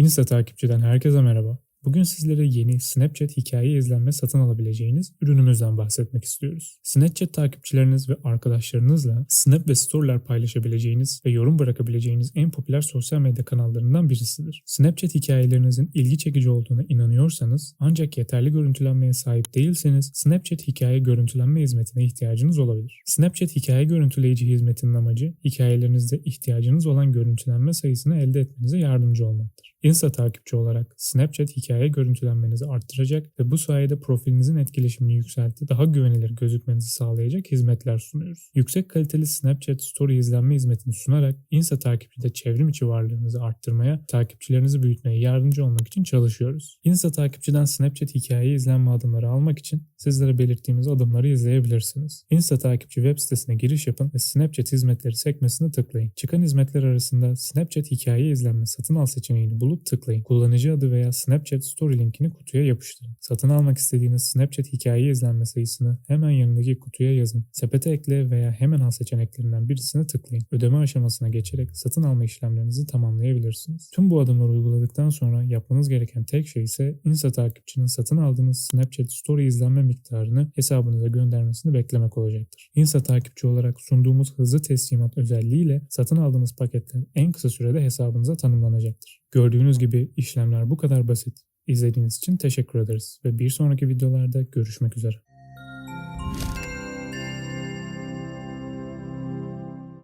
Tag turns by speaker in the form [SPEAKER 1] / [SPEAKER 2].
[SPEAKER 1] Insta takipçiden herkese merhaba. Bugün sizlere yeni Snapchat hikaye izlenme satın alabileceğiniz ürünümüzden bahsetmek istiyoruz. Snapchat takipçileriniz ve arkadaşlarınızla Snap ve Story'ler paylaşabileceğiniz ve yorum bırakabileceğiniz en popüler sosyal medya kanallarından birisidir. Snapchat hikayelerinizin ilgi çekici olduğuna inanıyorsanız ancak yeterli görüntülenmeye sahip değilseniz Snapchat hikaye görüntülenme hizmetine ihtiyacınız olabilir. Snapchat hikaye görüntüleyici hizmetinin amacı hikayelerinizde ihtiyacınız olan görüntülenme sayısını elde etmenize yardımcı olmaktır. Insta takipçi olarak Snapchat hikaye görüntülenmenizi arttıracak ve bu sayede profilinizin etkileşimini yükseltti daha güvenilir gözükmenizi sağlayacak hizmetler sunuyoruz. Yüksek kaliteli Snapchat Story izlenme hizmetini sunarak Insta takipçide çevrim içi varlığınızı arttırmaya, takipçilerinizi büyütmeye yardımcı olmak için çalışıyoruz. Insta takipçiden Snapchat hikaye izlenme adımları almak için sizlere belirttiğimiz adımları izleyebilirsiniz. Insta takipçi web sitesine giriş yapın ve Snapchat hizmetleri sekmesine tıklayın. Çıkan hizmetler arasında Snapchat hikaye izlenme satın al seçeneğini bulup tıklayın. Kullanıcı adı veya Snapchat Story linkini kutuya yapıştırın. Satın almak istediğiniz Snapchat hikaye izlenme sayısını hemen yanındaki kutuya yazın. Sepete ekle veya hemen al seçeneklerinden birisine tıklayın. Ödeme aşamasına geçerek satın alma işlemlerinizi tamamlayabilirsiniz. Tüm bu adımları uyguladıktan sonra yapmanız gereken tek şey ise Insta takipçinin satın aldığınız Snapchat Story izlenme miktarını hesabınıza göndermesini beklemek olacaktır. Insta takipçi olarak sunduğumuz hızlı teslimat özelliğiyle satın aldığınız paketler en kısa sürede hesabınıza tanımlanacaktır. Gördüğünüz gibi işlemler bu kadar basit. İzlediğiniz için teşekkür ederiz ve bir sonraki videolarda görüşmek üzere.